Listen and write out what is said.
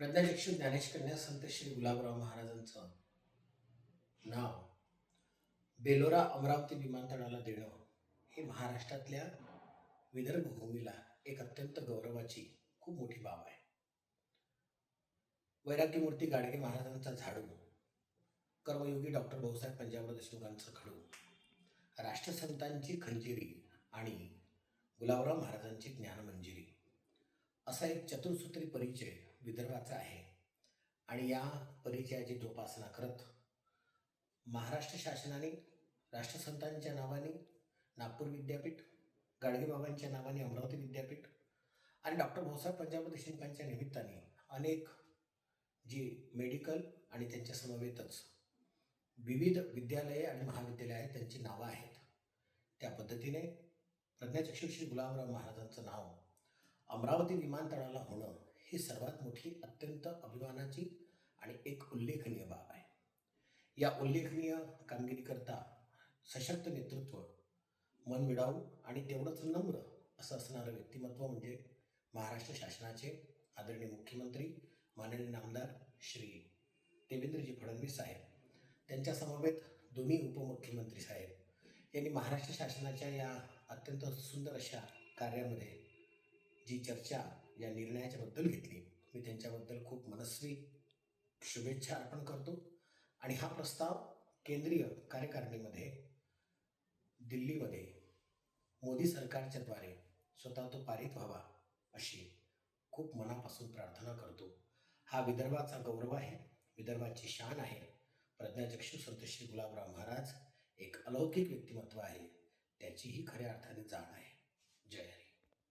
प्रज्ञाचक्षू ज्ञानेशकन्या संत श्री गुलाबराव महाराजांचं नाव बेलोरा अमरावती विमानतळाला देणं हे महाराष्ट्रातल्या विदर्भ भूमीला एक अत्यंत गौरवाची खूप मोठी बाब आहे. वैराग्यमूर्ती गाडगे महाराजांचा झाडू कर्मयोगी डॉक्टर भाऊसाहेब पंजाबराव देशमुखांचं खडू राष्ट्रसंतांची खंजिरी आणि गुलाबराव महाराजांची ज्ञानमंजिरी असा एक चतुर्सूत्री परिचय विदर्भाचा आहे. आणि या परिचयाची जोपासना करत महाराष्ट्र शासनाने राष्ट्रसंतांच्या नावाने नागपूर विद्यापीठ गाडगेबाबांच्या नावाने अमरावती विद्यापीठ आणि डॉक्टर भाऊसाहेब पंजाब देशमुखांच्या निमित्ताने अनेक जी मेडिकल आणि त्यांच्या समवेतच विविध विद्यालये आणि महाविद्यालये आहेत त्यांची नावं आहेत. त्या पद्धतीने प्रज्ञाचक्षू श्री गुलाबराव महाराजांचं नाव अमरावती विमानतळाला होणं ही सर्वात मोठी अत्यंत अभिमानाची आणि एक उल्लेखनीय बाब आहे. या उल्लेखनीय कामगिरीकरता सशक्त नेतृत्व मनमिळावू आणि तेवढंच नम्र असं असणारं व्यक्तिमत्व म्हणजे महाराष्ट्र शासनाचे आदरणीय मुख्यमंत्री माननीय नामदार श्री देवेंद्रजी फडणवीस साहेब त्यांच्या समवेत दोन्ही उपमुख्यमंत्री साहेब यांनी महाराष्ट्र शासनाच्या या अत्यंत सुंदर अशा कार्यामध्ये जी चर्चा या निर्णयाच्या बद्दल घेतली. मी त्यांच्याबद्दल खूप मनस्वी शुभेच्छा अर्पण करतो. आणि हा प्रस्ताव केंद्रीय कार्यकारिणीमध्ये दिल्लीमध्ये मोदी सरकारच्या द्वारे स्वतः तो पारित व्हावा अशी खूप मनापासून प्रार्थना करतो. हा विदर्भाचा गौरव आहे विदर्भाची शान आहे. प्रज्ञाचक्षू संतश्री गुलाबराव महाराज एक अलौकिक व्यक्तिमत्व आहे त्याचीही खऱ्या अर्थाने जाण आहे. जय